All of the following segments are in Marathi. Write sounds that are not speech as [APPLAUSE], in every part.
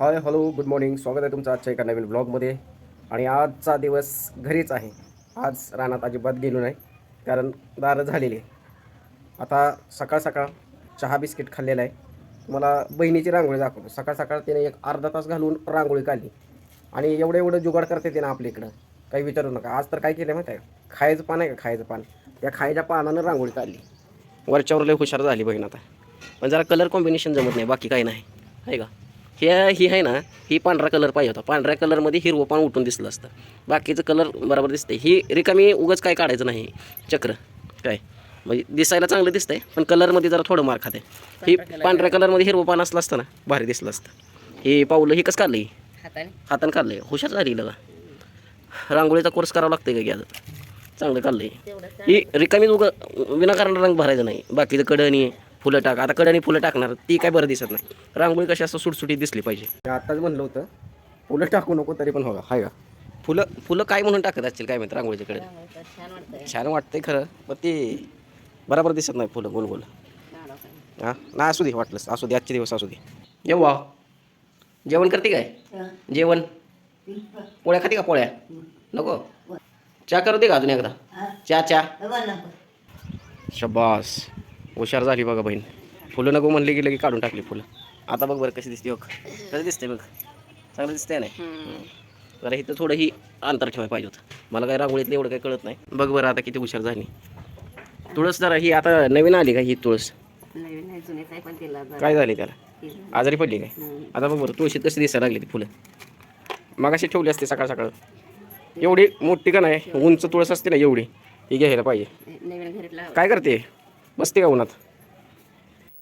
Hi hello good morning. स्वागत आहे तुमचं आजच्या एका नवीन ब्लॉगमध्ये. आणि आजचा दिवस घरीच आहे. आज रानात अजिबात गेलो नाही कारण दारं झालेली आहे. आता सकाळ सकाळ चहा बिस्किट खाल्लेला आहे. तुम्हाला बहिणीची रांगोळी दाखवतो. सकाळ सकाळ तिने एक अर्धा तास घालून रांगोळी काढली. आणि एवढं एवढं जुगाड करते ते आपल्या इकडं. काही विचारू नका. आज तर काय केलं माहिती आहे खायचं पान आहे का? खायचं पान. त्या खायच्या पानानं रांगोळी काढली. वरच्यावर लय हुशार झाली बहीण आता. पण जरा कलर कॉम्बिनेशन जमत नाही. बाकी काही नाही. आहे का? हे ही आहे ना ही पांढरा कलर पाहिजे होता. पांढऱ्या कलरमध्ये हिरवं पान उठून दिसलं असतं. बाकीचं कलर बरोबर दिसतंय. ही रिकामी उगाच काय काढायचं नाही. चक्र. काय? म्हणजे दिसायला चांगलं दिसतंय पण कलरमध्ये जरा थोडं मार खाते. ही पांढऱ्या कलरमध्ये हिरवं पान असलं असतं ना भारी दिसलं असतं. हे पावलं ही कसं काढलं हाताने. हातानं काढलं हुशार झाली लगा. रांगोळीचा कोर्स करावा लागतंय का घ्या चांगलं काढलं तेवढं ही रिकामी उग विनाकारण रंग भरायचा नाही. बाकीचं कडणी फुलं टाक. आता कडणी फुलं टाकणार ती काय बरं दिसत नाही. रांगोळी कशी असं सुटसुटीत दिसली पाहिजे. आताच म्हणलं होतं फुलं टाकू नको तरी पण हो हाय का? फुलं फुलं काय म्हणून टाकत असतील काय माहिती रांगोळीच्या कडे त्यामुळे छान वाटतंय. छान वाटतंय खरं पण ते बरोबर दिसत नाही फुलं गोल गोल. हां? ना असू दे वाटलंच. असू दे आजचे दिवस असू दे. येऊ वा जेवण करते काय? जेवण? पोळ्या खाते का पोळ्या? नको? चहा करू दे का अजून एकदा? चहा चहा. शबास. हुशार झाली बघा बहीण. फुलं नको म्हणली की लगे काढून टाकली फुलं. आता बघ बरं कशी दिसते बघ. कसं दिसते बघ. चांगलं दिसतंय नाही? जरा इथं थोडं ही अंतर ठेवायला पाहिजे होतं. मला काय रांगोळीतलं एवढं काही कळत नाही. बघ बरं आता किती हुशार झाली. तुळस जरा ही आता नवीन आली का ही तुळस? काय झाली त्याला? आजारी पडली काय. आता बघ बरं तुळशीत कशी दिसायला लागली ती फुलं? मगाशी ठेवली असते सकाळ सकाळ. एवढी मोठी का नाही? उंच तुळस असते ना एवढी ही घ्यायला पाहिजे. काय करते? बसते का उन्हात?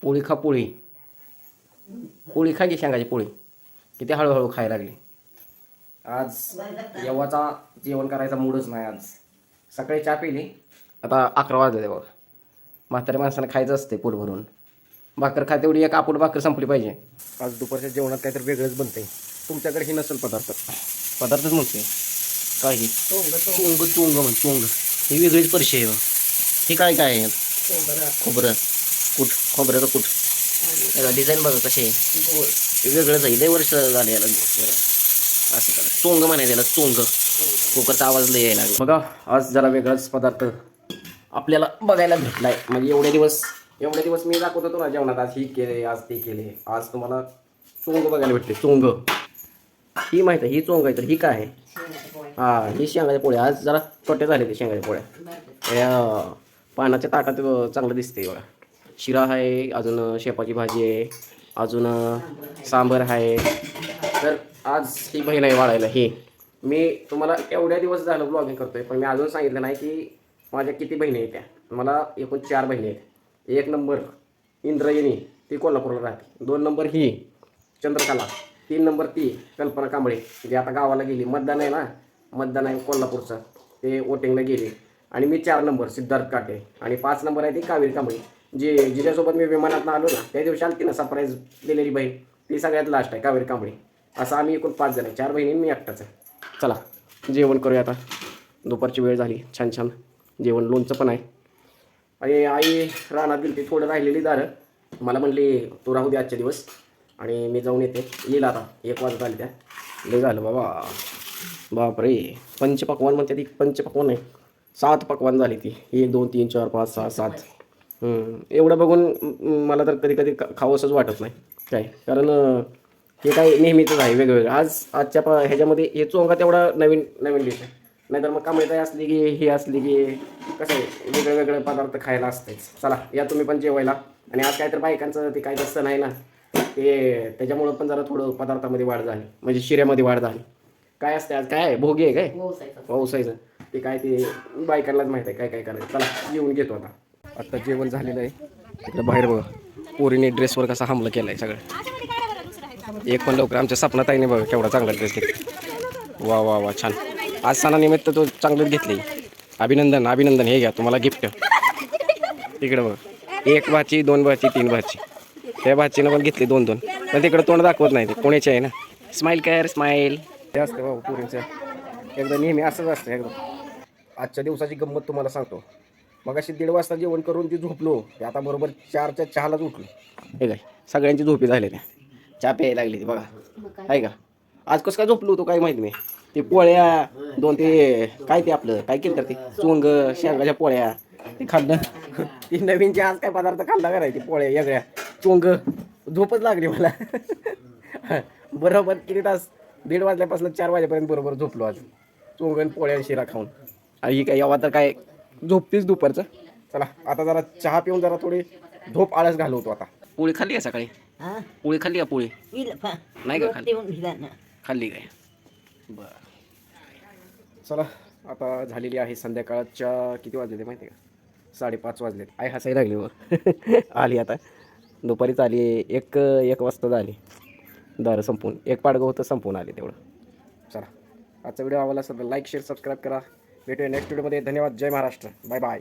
पोळी खा पोळी. पोळी खा की शेंगाची पोळी. किती हळूहळू खायला लागली. आज जेवाचा जेवण करायचा मूडच नाही आज. सकाळी चहा पिली. आता अकरा वाजले बघा. म्हाताऱ्या माणसानं खायचं असते पोट भरून. भाकर खा तेवढी एक आपूट भाकर संपली पाहिजे. आज दुपारच्या जेवणात काहीतरी वेगळंच बनते तुमच्याकडे ही नसेल पदार्थ. पदार्थच म्हणते काय ही चोंग चोंग म्हण चोंग ही वेगळीच परिचय आहे. हे काय काय आहे? खोबरं. कुठ खोबऱ्याचं कुठ त्याला डिझाईन बघा कशी आहे. वेगळंच आहे लय वर्ष झाले याला. असं करा. चोंग म्हणायचं याला चोंग कुकरचा आवाज लय यायला. बघा आज जरा वेगळाच पदार्थ आपल्याला बघायला भेटलाय. म्हणजे एवढे दिवस एवढे दिवस मी दाखवत होतो ना जेवणात. आज ही केले आज ते केले आज तुम्हाला चोंग बघायला भेटले चोंग ही माहिती आहे ही चोंग आहे तर ही काय आहे? हा ही शेंगाच्या पोळ्या. आज जरा छोट्या झाले ते शेंगाच्या पोळ्या. पानाच्या ताटात चांगलं दिसते बघा शिरा आहे अजून शेपाची भाजी आहे अजून सांबर आहे. तर आज ही बहीण आहे वाढायला ही. मी तुम्हाला एवढ्या दिवस झालं ब्लॉगिंग करतोय पण मी अजून सांगितलं नाही की माझ्या किती बहिणी आहेत त्या. मला एकूण चार बहिणी आहेत. एक नंबर इंद्रायणी ती कोल्हापूरला राहते. दोन नंबर ही चंद्रकला. तीन नंबर ती कल्पना कांबळे जी आता गावाला गेली. मतदान आहे ना? मतदान आहे कोल्हापूरचं. ते वोटिंगला गेली. आणि मी चार नंबर सिद्धार्थ काटे. आणि पाच नंबर आहे ती कावेरी कांबळी. जी जिच्यासोबत मी विमानातनं आलो ना त्या दिवशी आलती ना सरप्राईज दिलेली बहीण. ती सगळ्यात लास्ट आहे कावेरी कांबळी. असं आम्ही एकूण पाच जण आहे. चार बहिणी मी एकटाच आहे. चला जेवण करूया आता. दुपारची वेळ झाली छान छान. जेवण लोणचं पण आहे. आणि आई रानात गेली ती थोडं राहिलेली दारं. मला म्हणली तू राहू दे आजचे दिवस. आणि मी जाऊन येते. येईल आता एक वाजत आली त्या. लय झालं बाबा. बापरे. पंचपक्वान म्हणते ती पंचपक्वान आहे. सात पक्वान झाली ती. एक दोन तीन चार पाच सहा सात. एवढं बघून मला तर कधी कधी खावंसंच वाटत नाही. काय? कारण हे काय नेहमीचंच आहे वेगवेगळं. आज आजच्या प ह्याच्यामध्ये हे चोंगा तेवढा नवीन नवीन डिश आहे. नाहीतर मग कांबळीताई असली की ही असली की कसं आहे? वेगळे वेगळे पदार्थ खायला असतेच. चला या तुम्ही पण जेवायला. आणि आज काय तर बायकांचं ते काय सण आहे ना. ते त्याच्यामुळं पण जरा थोडं पदार्थामध्ये वाढ झाली. म्हणजे शिऱ्यामध्ये वाढ झाली. काय असते आज? काय आहे? भोगी आहे काय? व्यवसायचं पावसायचं ते काय ते बायकांनाच माहीत आहे काय काय करायचं. चला येऊन घेतो आता. आता जेवण झालेलं आहे. इकडे बाहेर बघा. पोरीने ड्रेसवर कसा हमला केला आहे सगळं. एक पण लवकर आमच्या सपनात आईने बघा केवढा चांगला ड्रेस घेतला. वा वा वा छान. आज सणानिमित्त तो चांगलंच घेतली अभिनंदन अभिनंदन हे घ्या तुम्हाला गिफ्ट तिकडं बघा. एक भाची दोन भाची तीन भाची. त्या भाचीनं पण घेतली दोन दोन. पण तिकडे तोंड दाखवत नाही ते. कोणाचे आहे ना? स्माईल कर स्माईल हे असतं बाबा पुरींचं. एकदा नेहमी असंच असतं एकदम आजच्या दिवसाची गंमत तुम्हाला सांगतो. मग अशी दीड वाजता जेवण करून ती झोपलो. ते आता बरोबर चारच्या चहालाच उठलो हे काय? सगळ्यांची झोपी झालेल्या चहा प्यायला लागली ती बघा. आहे का? आज कसं काय झोपलो होतो काय माहीत मी? ते पोळ्या दोन ते काय ते आपलं? काय केलं तर ते? चोंग शेंगाच्या पोळ्या. ते खाल्लं. ती नवीनचे आज काय पदार्थ खाल्ला करायचे पोळ्या वेगळ्या. चोंग झोपच लागली मला. बरोबर किती तास? दीड वाजल्यापासून चार वाजेपर्यंत बरोबर झोपलो आज. चोंग आणि पोळ्या शिरा खाऊन. आणि ही काय यावा तर काय झोपतीच दुपारचं? चला आता जरा चहा पिऊन जरा थोडी झोप आळस घालवतो आता. पोळी खाल्ली का सकाळी? हा? पोळी खाल्ली का पोळी? नाही का खाल्ली? खाल्ली काय? बर. चला आता झालेली आहे संध्याकाळच्या किती वाजले ते माहिती आहे का? साडेपाच वाजले आई हसायला लागली मग [LAUGHS] आली आता. दुपारीच आली. एक एक वाजता झाली. दारं संपून. एक पाडगं होतं संपून आले तेवढं. चला. आजचा व्हिडिओ आवडला असेल तर लाईक शेअर सबस्क्राईब करा. भेटूया नेक्स्ट व्हिडिओमध्ये धन्यवाद. जय महाराष्ट्र. Bye bye